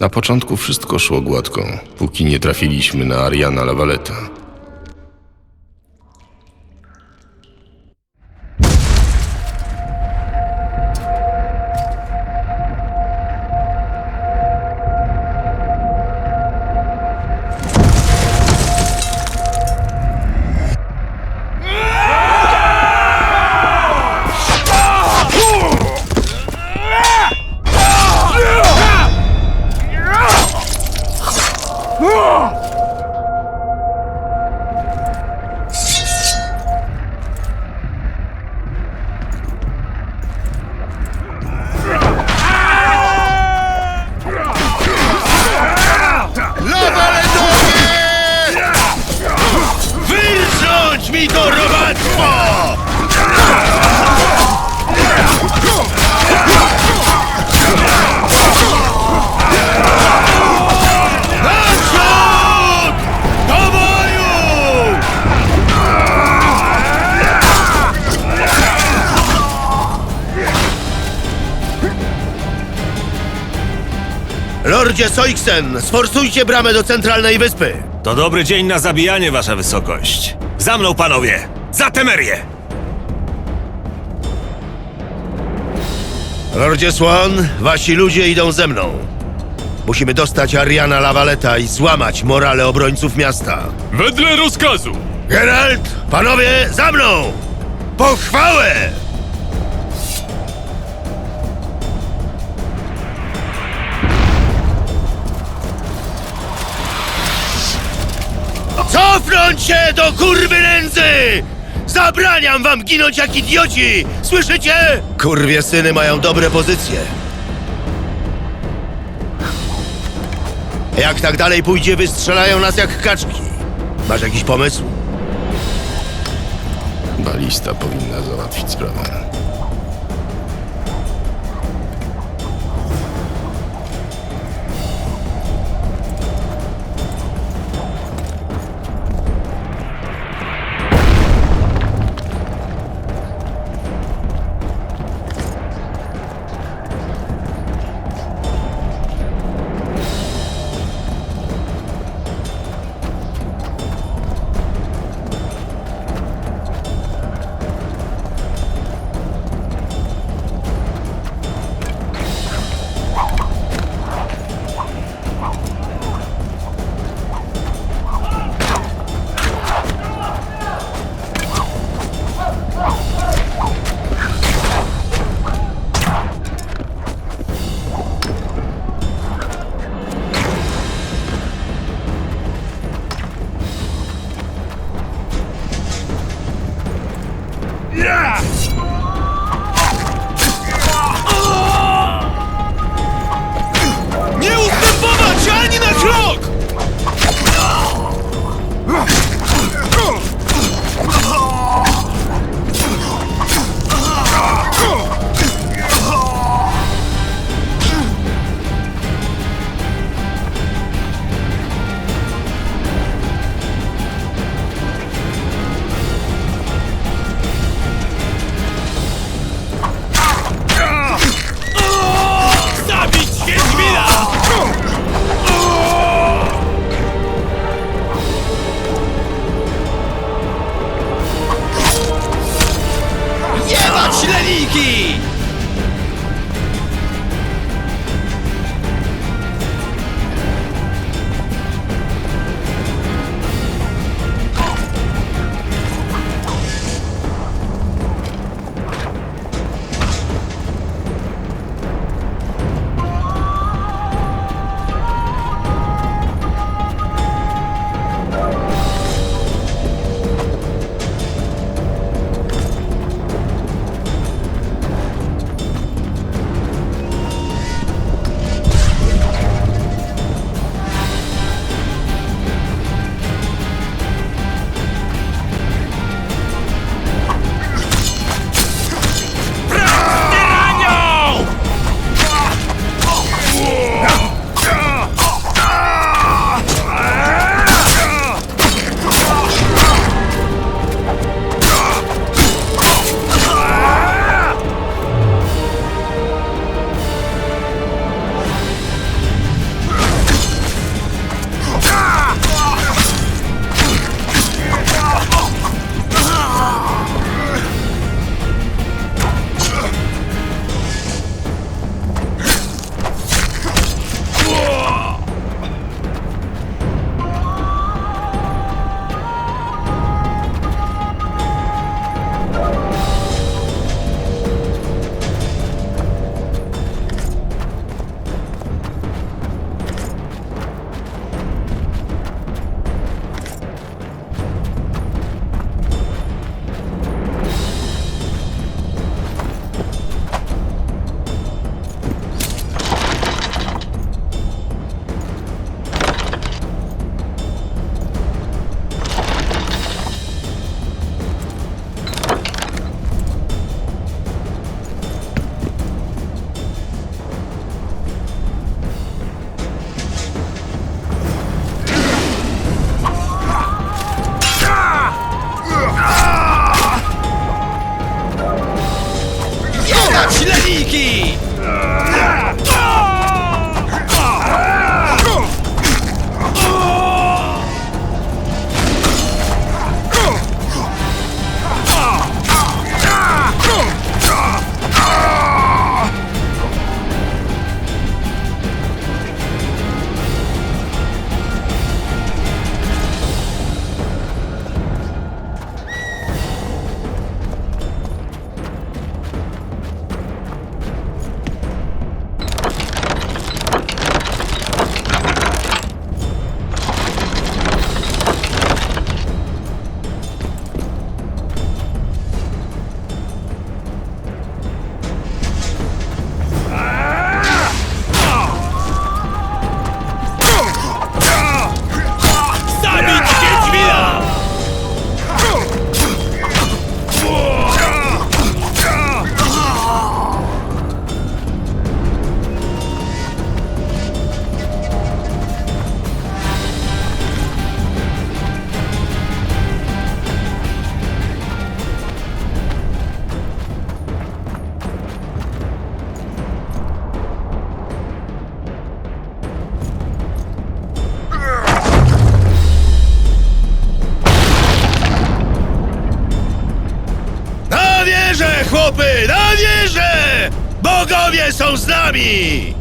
Na początku wszystko szło gładko, póki nie trafiliśmy na Ariana Lavaleta. Lordzie Soiksen, sforsujcie bramę do centralnej wyspy. To dobry dzień na zabijanie, wasza wysokość. Za mną, panowie! Za Temerię! Lordzie Swan, wasi ludzie idą ze mną. Musimy dostać Ariana Lavaleta i złamać morale obrońców miasta. Wedle rozkazu! Geralt, panowie, za mną! Pochwałę! Cofnąć się do kurwy nędzy! Zabraniam wam ginąć jak idioci! Słyszycie? Kurwie syny mają dobre pozycje. Jak tak dalej pójdzie, wystrzelają nas jak kaczki. Masz jakiś pomysł? Balista powinna załatwić sprawę. Bogowie są z nami!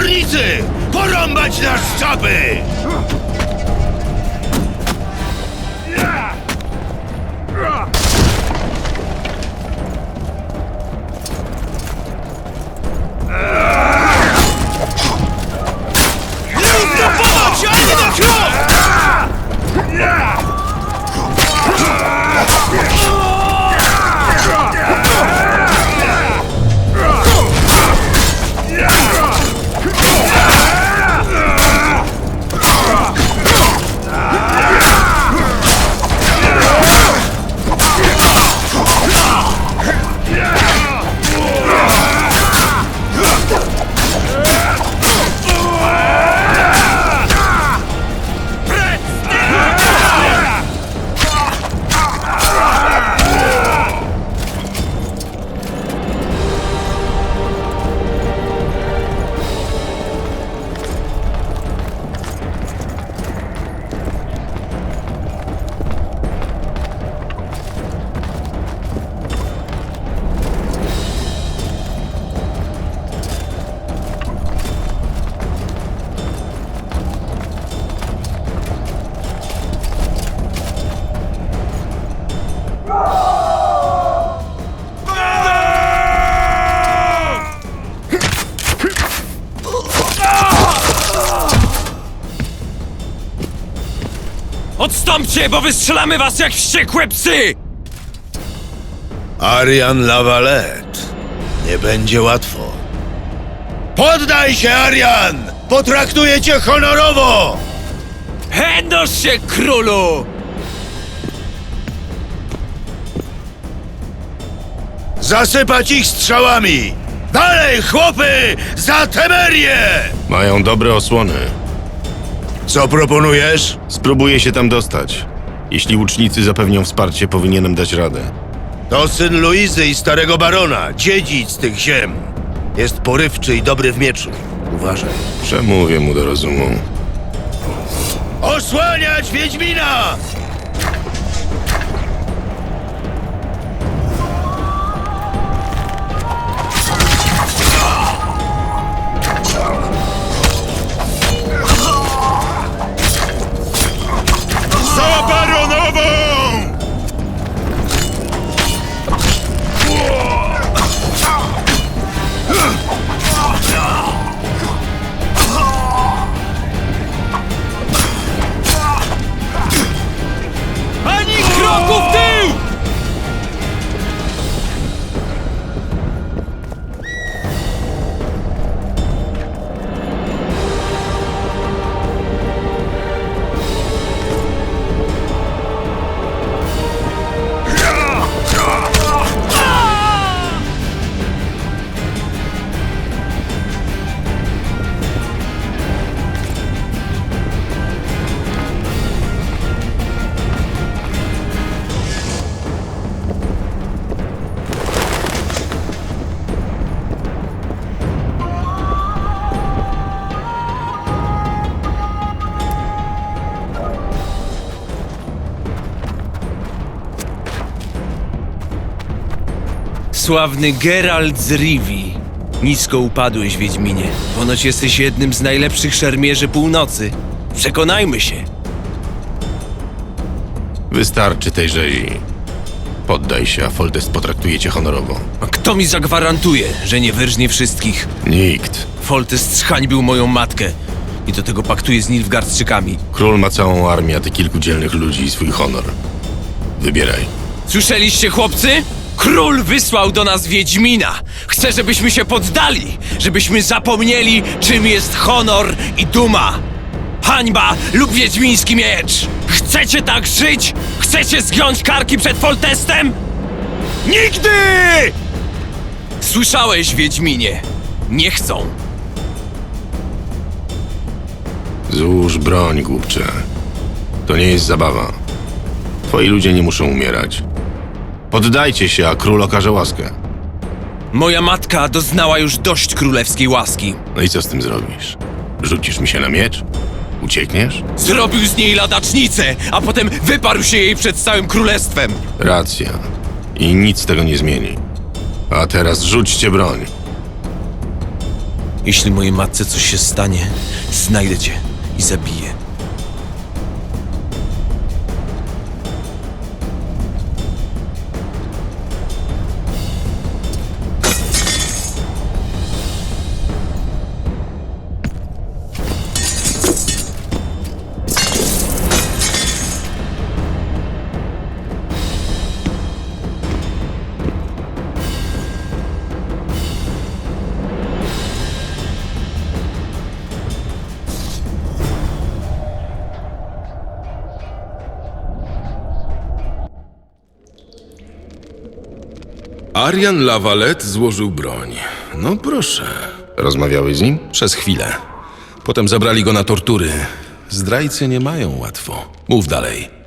Topornicy! Porąbać na szczapy! Odstąpcie, bo wystrzelamy was jak wściekłe psy! Arian Lavalette. Nie będzie łatwo. Poddaj się, Arian! Potraktuję cię honorowo! Chędosz się, królu! Zasypać ich strzałami! Dalej, chłopy! Za Temerię! Mają dobre osłony. Co proponujesz? Spróbuję się tam dostać. Jeśli łucznicy zapewnią wsparcie, powinienem dać radę. To syn Luizy i starego barona, dziedzic tych ziem. Jest porywczy i dobry w mieczu. Uważaj. Przemówię mu do rozumu. Osłaniać Wiedźmina! Sławny Geralt z Rivi. Nisko upadłeś, Wiedźminie. Ponoć jesteś jednym z najlepszych szermierzy północy. Przekonajmy się. Wystarczy tej rzezi. Poddaj się, a Foltest potraktuje cię honorowo. A kto mi zagwarantuje, że nie wyrżnie wszystkich? Nikt. Foltest zhańbił moją matkę. I do tego paktuje z Nilfgaardczykami. Król ma całą armię, a ty kilku dzielnych ludzi i swój honor. Wybieraj. Słyszeliście, chłopcy? Król wysłał do nas Wiedźmina. Chce, żebyśmy się poddali, żebyśmy zapomnieli, czym jest honor i duma. Hańba lub wiedźmiński miecz. Chcecie tak żyć? Chcecie zgiąć karki przed Foltestem? Nigdy! Słyszałeś, Wiedźminie. Nie chcą. Złóż broń, głupcze. To nie jest zabawa. Twoi ludzie nie muszą umierać. Poddajcie się, a król okaże łaskę. Moja matka doznała już dość królewskiej łaski. No i co z tym zrobisz? Rzucisz mi się na miecz? Uciekniesz? Zrobił z niej ladacznicę, a potem wyparł się jej przed całym królestwem. Racja. I nic tego nie zmieni. A teraz rzućcie broń. Jeśli mojej matce coś się stanie, znajdę cię i zabiję. Arian Lavalette złożył broń. No proszę. Rozmawiałeś z nim? Przez chwilę. Potem zabrali go na tortury. Zdrajcy nie mają łatwo. Mów dalej.